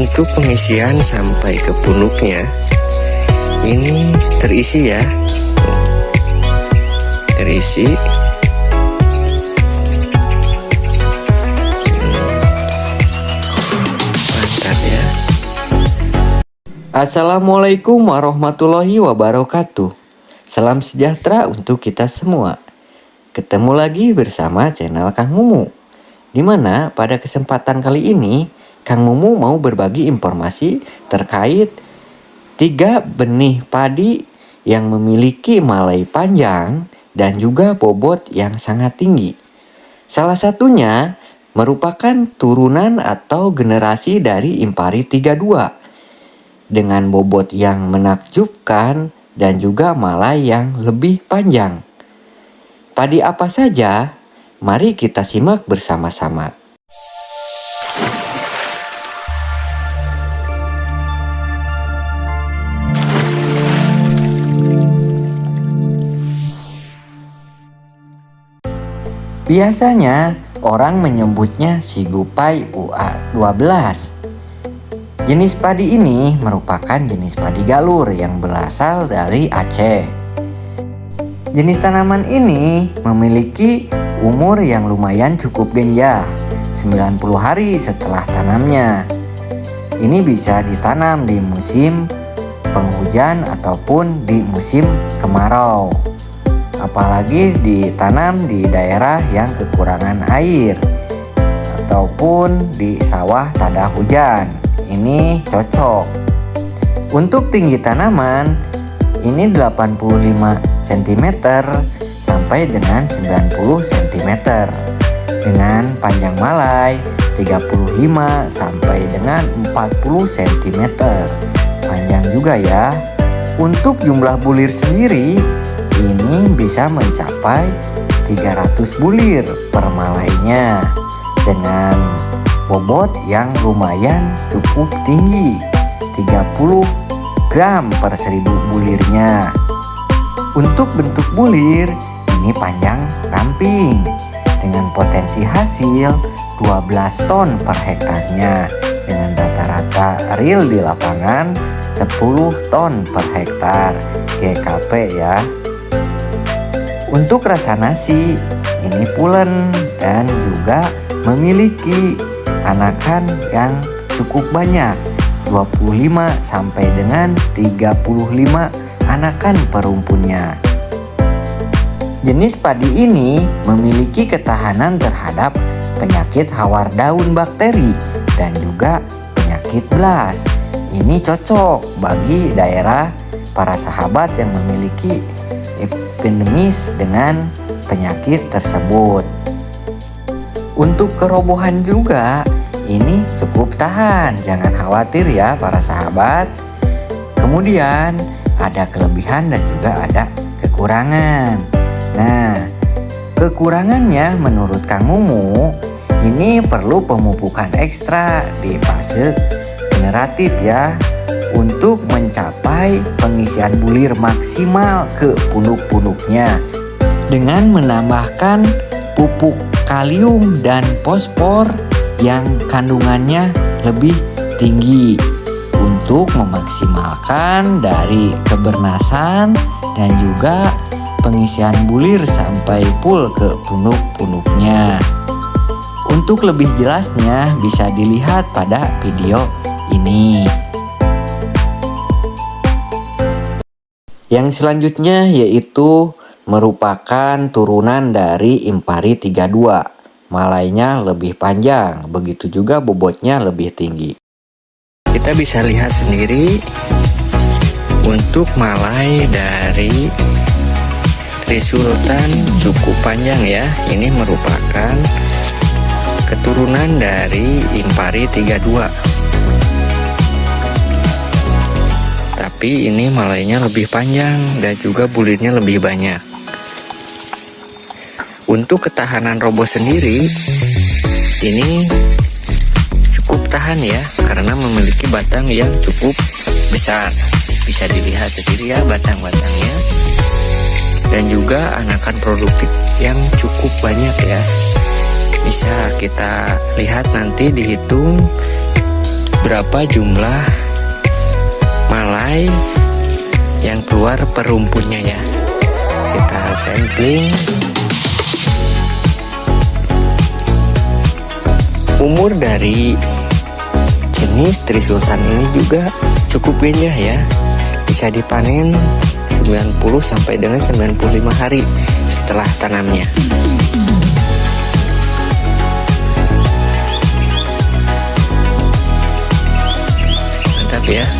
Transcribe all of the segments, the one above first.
untuk pengisian sampai ke punuknya. Ini terisi ya. Terisi. Ya. Assalamualaikum warahmatullahi wabarakatuh. Salam sejahtera untuk kita semua. Ketemu lagi bersama channel Kang Mumu. Di mana pada kesempatan kali ini Kang Mumu mau berbagi informasi terkait tiga benih padi yang memiliki malai panjang dan juga bobot yang sangat tinggi. Salah satunya merupakan turunan atau generasi dari Impari 32 dengan bobot yang menakjubkan dan juga malai yang lebih panjang. Padi apa saja? Mari kita simak bersama-sama. Biasanya orang menyebutnya Sigupai UA12. Jenis padi ini merupakan jenis padi galur yang berasal dari Aceh. Jenis tanaman ini memiliki umur yang lumayan cukup genjah, 90 hari setelah tanamnya. Ini bisa ditanam di musim penghujan ataupun di musim kemarau apalagi ditanam di daerah yang kekurangan air ataupun di sawah tada hujan. Ini cocok. Untuk tinggi tanaman ini 85 cm sampai dengan 90 cm dengan panjang malai 35 sampai dengan 40 cm. Panjang juga ya. Untuk jumlah bulir sendiri ini bisa mencapai 300 bulir per malainya dengan bobot yang lumayan cukup tinggi 30 gram per seribu bulirnya. Untuk bentuk bulir ini panjang ramping dengan potensi hasil 12 ton per hektarnya dengan rata-rata real di lapangan 10 ton per hektar. GKP ya untuk rasa nasi, ini pulen dan juga memiliki anakan yang cukup banyak 25 sampai dengan 35 anakan perumpunnya. Jenis padi ini memiliki ketahanan terhadap penyakit hawar daun bakteri dan juga penyakit blas. Ini cocok bagi daerah para sahabat yang memiliki pendemis dengan penyakit tersebut. Untuk kerobohan juga ini cukup tahan, jangan khawatir ya para sahabat. Kemudian ada kelebihan dan juga ada kekurangan. Nah, kekurangannya menurut Kang Mumu ini perlu pemupukan ekstra di fase generatif ya untuk mencapai pengisian bulir maksimal ke punuk-punuknya dengan menambahkan pupuk kalium dan fosfor yang kandungannya lebih tinggi untuk memaksimalkan dari kebernasan dan juga pengisian bulir sampai full ke punuk-punuknya. Untuk lebih jelasnya bisa dilihat pada video ini. Yang selanjutnya yaitu merupakan turunan dari Impari 32. Malainya lebih panjang, begitu juga bobotnya lebih tinggi. Kita bisa lihat sendiri untuk malai dari Trisultan cukup panjang ya. Ini merupakan keturunan dari Impari 32. Tapi ini malainya lebih panjang dan juga bulirnya lebih banyak. Untuk ketahanan robot sendiri ini cukup tahan ya karena memiliki batang yang cukup besar. Bisa dilihat sendiri ya batang-batangnya. Dan juga anakan produktif yang cukup banyak ya. Bisa kita lihat nanti dihitung berapa jumlah malai yang keluar perumpunnya ya. Kita sampling. Umur dari jenis trisultan ini juga cukup indah ya. Bisa dipanen 90 sampai dengan 95 hari setelah tanamnya. Mantap ya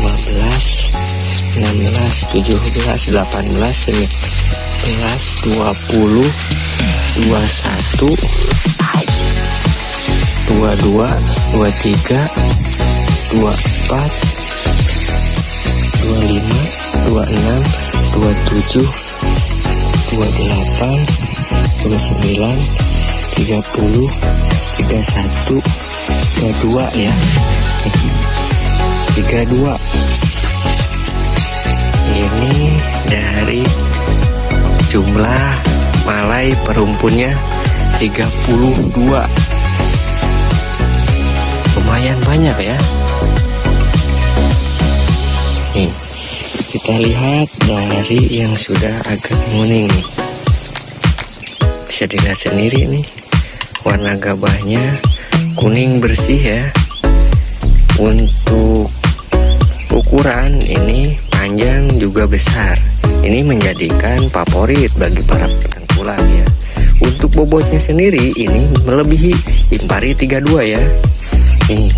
satu dua tiga empat lima enam tujuh delapan sembilan sepuluh sebelas dua belas tiga belas empat belas lima belas enam belas tujuh belas delapan belas sembilan belas dua dua dua dua dua tiga ya. tiga dua. Ini dari jumlah malai perumpunnya 32 lumayan banyak ya. Nih kita lihat dari yang sudah agak kuning bisa dilihat sendiri nih warna gabahnya kuning bersih ya. Untuk ukuran ini panjang juga besar. Ini menjadikan favorit bagi para penangkulan ya. Untuk bobotnya sendiri ini melebihi impari 32 ya. Nih.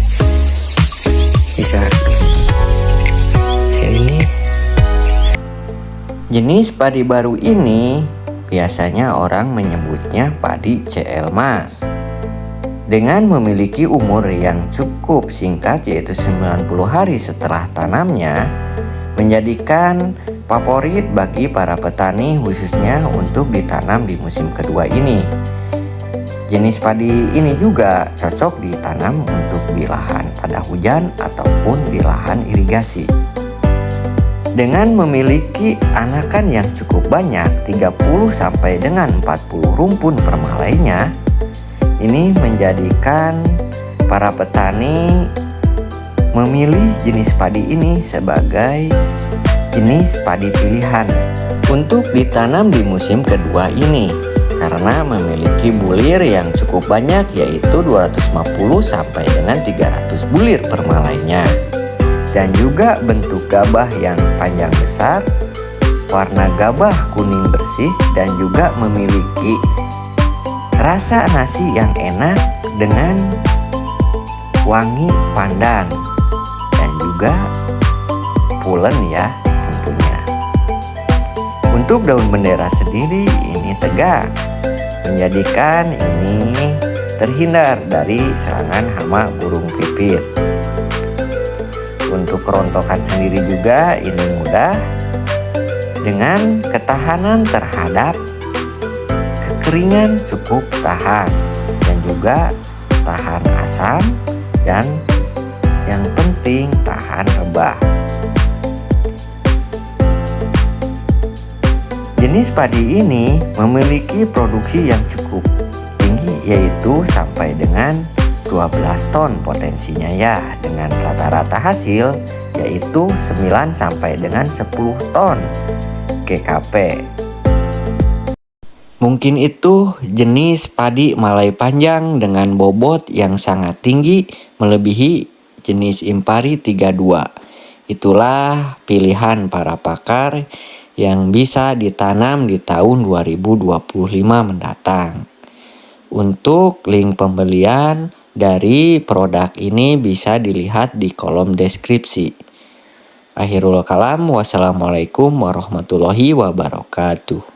Bisa. Ini. Jenis padi baru ini biasanya orang menyebutnya padi CL Mas. Dengan memiliki umur yang cukup singkat yaitu 90 hari setelah tanamnya, menjadikan favorit bagi para petani khususnya untuk ditanam di musim kedua ini. Jenis padi ini juga cocok ditanam untuk di lahan tada hujan ataupun di lahan irigasi. Dengan memiliki anakan yang cukup banyak 30 sampai dengan 40 rumpun per malainya, ini menjadikan para petani memilih jenis padi ini sebagai jenis padi pilihan untuk ditanam di musim kedua ini. Karena memiliki bulir yang cukup banyak yaitu 250 sampai dengan 300 bulir per malainya dan juga bentuk gabah yang panjang besar, warna gabah kuning bersih dan juga memiliki rasa nasi yang enak dengan wangi pandan dan juga pulen ya tentunya. Untuk daun bendera sendiri ini tegak menjadikan ini terhindar dari serangan hama burung pipit. Untuk kerontokan sendiri juga ini mudah dengan ketahanan terhadap kekeringan cukup tahan dan juga tahan asam dan yang penting tahan rebah. Jenis padi ini memiliki produksi yang cukup tinggi yaitu sampai dengan 12 ton potensinya ya dengan rata-rata hasil yaitu 9 sampai dengan 10 ton GKP. Mungkin itu jenis padi Malai panjang dengan bobot yang sangat tinggi melebihi jenis Impari 32. Itulah pilihan para pakar yang bisa ditanam di tahun 2025 mendatang. Untuk link pembelian dari produk ini bisa dilihat di kolom deskripsi. Akhirul kalam, wassalamualaikum warahmatullahi wabarakatuh.